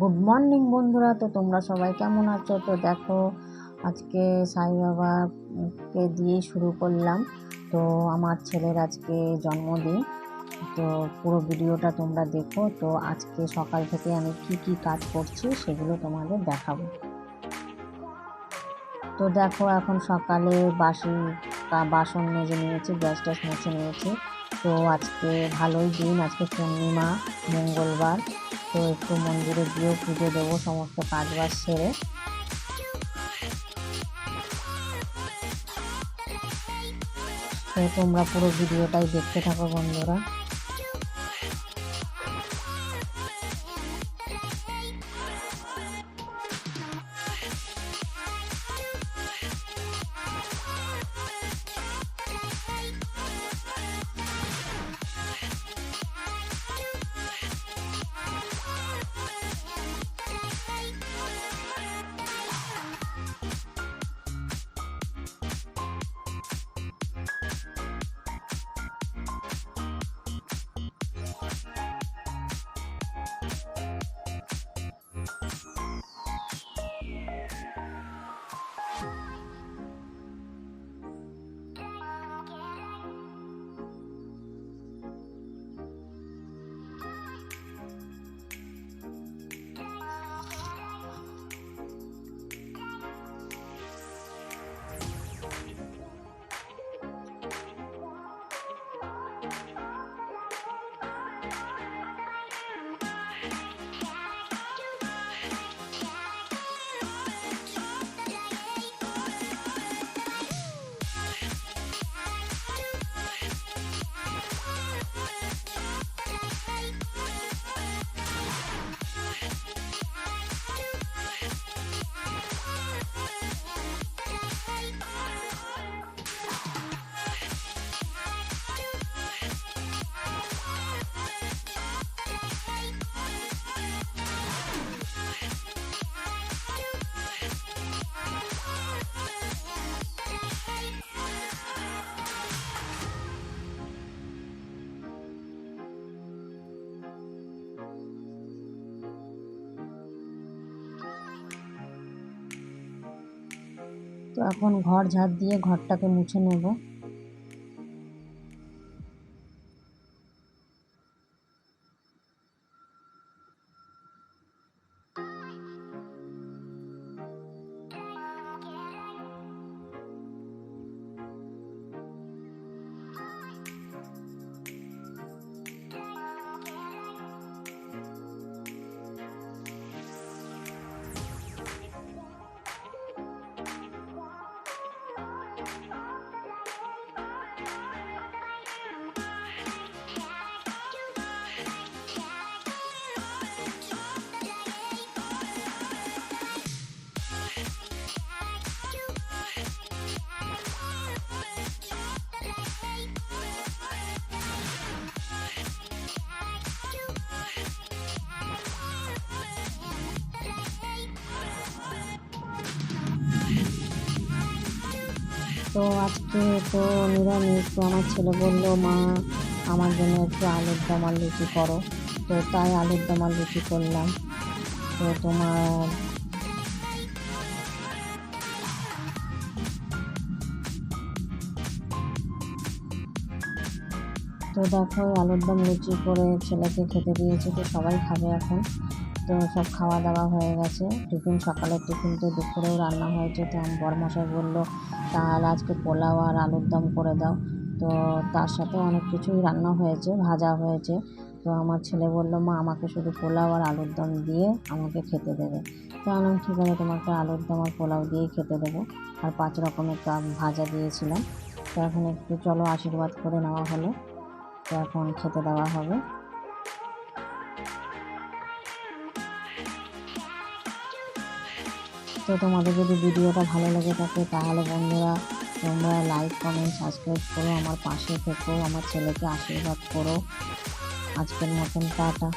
Good morning বন্ধুরা, তো তোমরা সবাই কেমন আছো? তো দেখো, আজকে সাই বাবাকে দিয়ে শুরু করলাম। তো আমার ছেলের আজকে জন্মদিন, তো পুরো ভিডিওটা তোমরা দেখো। তো আজকে সকাল থেকে আমি কি কি কাজ করছি সেগুলো তোমাদের দেখাবো। তো দেখো, এখন সকালে বাসি বাসন মেজে নিয়েছি, গ্যাস ট্যাস মুছে নিয়েছি। তো আজকে ভালোই দিন, আজকে পূর্ণিমা, মঙ্গলবার। তো একটু মন্দিরে গিয়েও পুজো দেবো, সমস্ত কাজ বাজ সেরে। তো তোমরা পুরো ভিডিওটাই দেখতে থাকো বন্ধুরা। তো এখন ঘর ঝাড় দিয়ে ঘরটাকে মুছে নেব। তো আজকে তো নিরামিষ, তো আমার ছেলে বলল, মা, আমার জন্য একটু আলুর দম আর লুচি করো। তো তাই আলুর দম আর লুচি করলাম। তো তোমার তো দেখো আলুর দম লুচি করে ছেলেকে খেতে দিয়েছি, তো সবাই খাবে এখন। তো সব খাওয়া দাওয়া হয়ে গেছে। টিফিন সকালের টিফিন তো দুপুরেও রান্না হয়েছে, তো আমার বরমশাই বলল তাহলে আজকে পোলাও আর আলুর দম করে দাও। তো তার সাথে অনেক কিছুই রান্না হয়েছে, ভাজা হয়েছে। তো আমার ছেলে বলল, মা, আমাকে শুধু পোলাও আর আলুর দম দিয়ে আমাকে খেতে দেবে। তো আমি ঠিক আছে তোমাকে আলুর দম আর পোলাও দিয়েই খেতে দেবো? আর পাঁচ রকমের কাপ ভাজা দিয়েছিলাম। তো এখন একটু চলো আশীর্বাদ করে নেওয়া হলো। তো এখন খেতে দেওয়া হবে। তো তোমাদের যদি ভিডিওটা ভালো লেগে থাকে, তাহলে বন্ধুরা তোমরা লাইক কমেন্ট সাবস্ক্রাইব করো, আমার পাশে থেকো, আমার ছেলেকে আশীর্বাদ করো। আজকের মতন টাটা।